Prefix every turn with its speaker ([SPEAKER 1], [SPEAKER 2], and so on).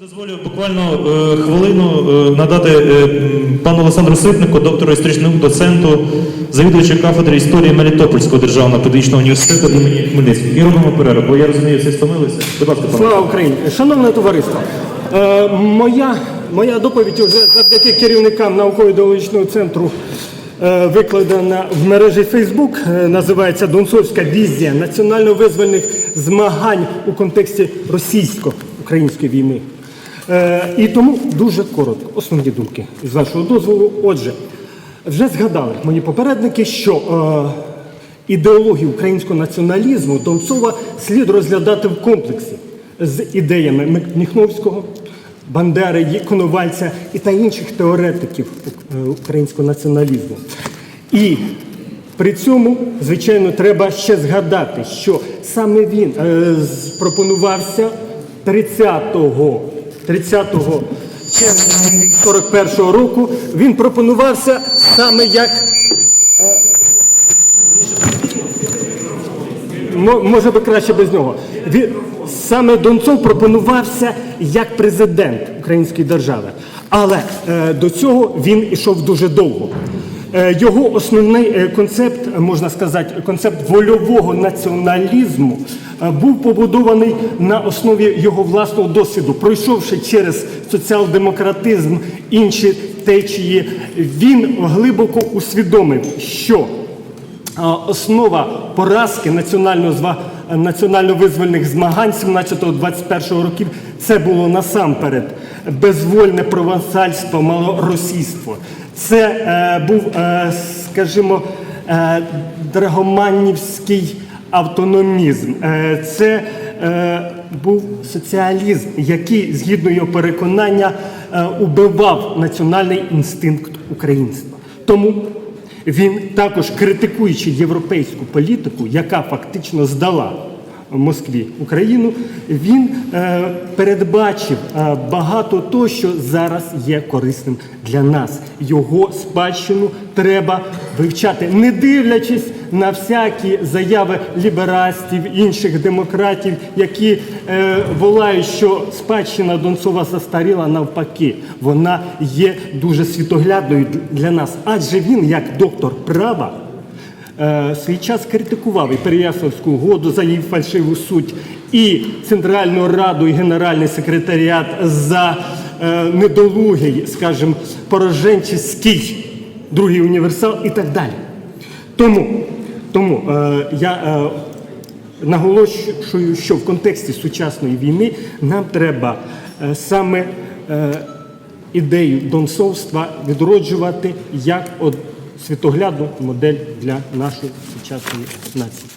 [SPEAKER 1] Дозволю буквально е, хвилину е, надати е, пану Олександру Ситнику, доктору історичних наук, доценту, завідувачу кафедри історії Мелітопольського державного педагогічного університету імені Хмельницького. І робимо перерву, бо я розумію, всі стомилися. Будь ласка, пане.
[SPEAKER 2] Слава Україні! Шановне товариство, е, моя, моя доповідь вже завдяки керівникам науково-ідеологічного центру е, викладена в мережі. Е, називається Донцовська візія національно-визвольних змагань у контексті російсько-української війни. Е, і тому дуже коротко, основні думки з вашого дозволу. Отже, вже згадали мої попередники, що е, Ідеологію українського націоналізму Донцова слід розглядати в комплексі з ідеями Міхновського, Бандери, Коновальця і та інших теоретиків е, українського націоналізму. І при цьому, звичайно, треба ще згадати, що саме він пропонувався 30-го 30 червня 41-го року. Він пропонувався саме як Мо- може би краще без нього. Саме Донцов пропонувався як президент Української держави. Але е, до цього він ішов дуже довго. Е, його основний е, концепт, е, можна сказати, концепт вольового націоналізму був побудований на основі його власного досвіду. Пройшовши через соціал-демократизм, інші течії, він глибоко усвідомив, що Основа поразки національно зва- національно-визвольних змагань 17-21 років це було насамперед безвольне провансальство, малоросійство. Це е, був, е, скажімо, е, драгоманівський автономізм. Е, це е, був соціалізм, який, згідно його переконання, е, убивав національний інстинкт українства. Тому він також критикуючи європейську політику, яка фактично здала Москві Україну, він е, передбачив е, багато того, що зараз є корисним для нас. Його спадщину треба вивчати, не дивлячись на всякі заяви ліберастів, інших демократів, які е, волають, що спадщина Донцова застаріла навпаки. Вона є дуже світоглядною для нас, адже він, як доктор права, свій час критикував і Переяславську угоду за її фальшиву суть, і Центральну Раду, і Генеральний секретаріат за е, недолугий, скажімо, пороженческий другий універсал і так далі. Тому, тому е, я е, наголошую, що в контексті сучасної війни нам треба е, саме е, ідею донцовства відроджувати як світоглядну модель для нашої сучасної нації.